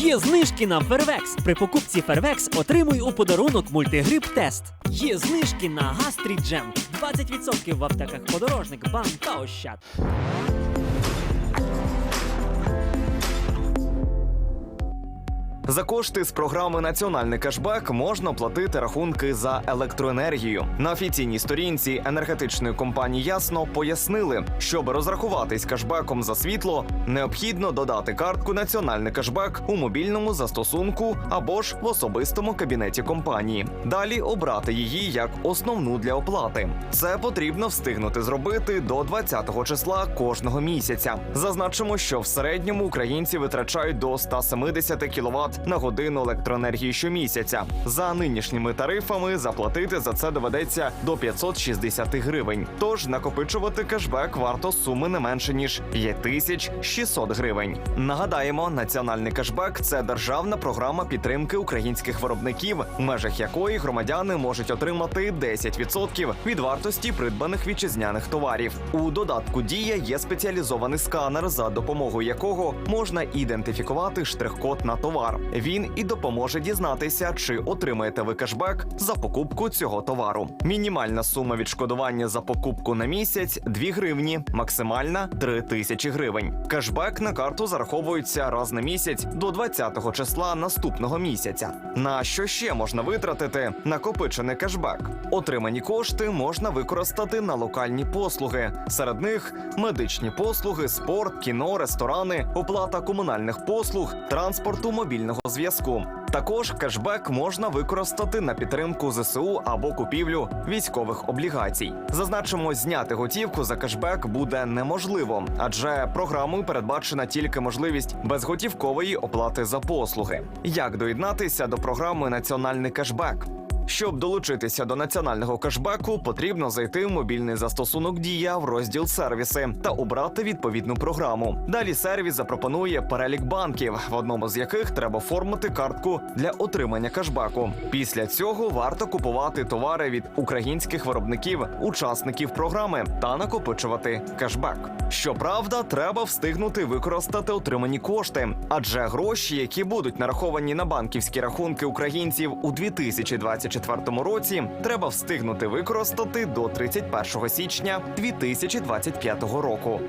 Є знижки на Фервекс. При покупці Фервекс отримуй у подарунок мультигрип тест. Є знижки на Гастріджем. 20% в аптеках подорожник, бам та ощад. За кошти з програми Національний кешбек можна платити рахунки за електроенергію. На офіційній сторінці енергетичної компанії Ясно пояснили, щоб розрахуватись кешбеком за світло, необхідно додати картку Національний кешбек у мобільному застосунку або ж в особистому кабінеті компанії. Далі обрати її як основну для оплати. Це потрібно встигнути зробити до 20 числа кожного місяця. Зазначимо, що в середньому українці витрачають до 170 кВт на годину електроенергії щомісяця. За нинішніми тарифами заплатити за це доведеться до 560 гривень. Тож накопичувати кешбек варто суми не менше ніж 5600 гривень. Нагадаємо, національний кешбек це державна програма підтримки українських виробників, в межах якої громадяни можуть отримати 10% від вартості придбаних вітчизняних товарів. У додатку дія є спеціалізований сканер, за допомогою якого можна ідентифікувати штрих-код на товар. Він і допоможе дізнатися, чи отримаєте ви кешбек за покупку цього товару. Мінімальна сума відшкодування за покупку на місяць 2 гривні, максимальна 3 тисячі гривень. Кешбек на карту зараховується раз на місяць до 20 числа наступного місяця. На що ще можна витратити накопичений кешбек? Отримані кошти можна використати на локальні послуги. Серед них медичні послуги, спорт, кіно, ресторани, оплата комунальних послуг, транспорту мобільного зв'язку. Також кешбек можна використати на підтримку ЗСУ або купівлю військових облігацій. Зазначимо, зняти готівку за кешбек буде неможливо, адже програмою передбачена тільки можливість безготівкової оплати за послуги. Як доєднатися до програми Національний кешбек? Щоб долучитися до національного кешбеку, потрібно зайти в мобільний застосунок Дія в розділ сервіси та обрати відповідну програму. Далі сервіс запропонує перелік банків, в одному з яких треба оформити картку для отримання кешбеку. Після цього варто купувати товари від українських виробників, учасників програми та накопичувати кешбек. Щоправда, треба встигнути використати отримані кошти, адже гроші, які будуть нараховані на банківські рахунки українців у 2024 році, треба встигнути використати до 31 січня 2025 року.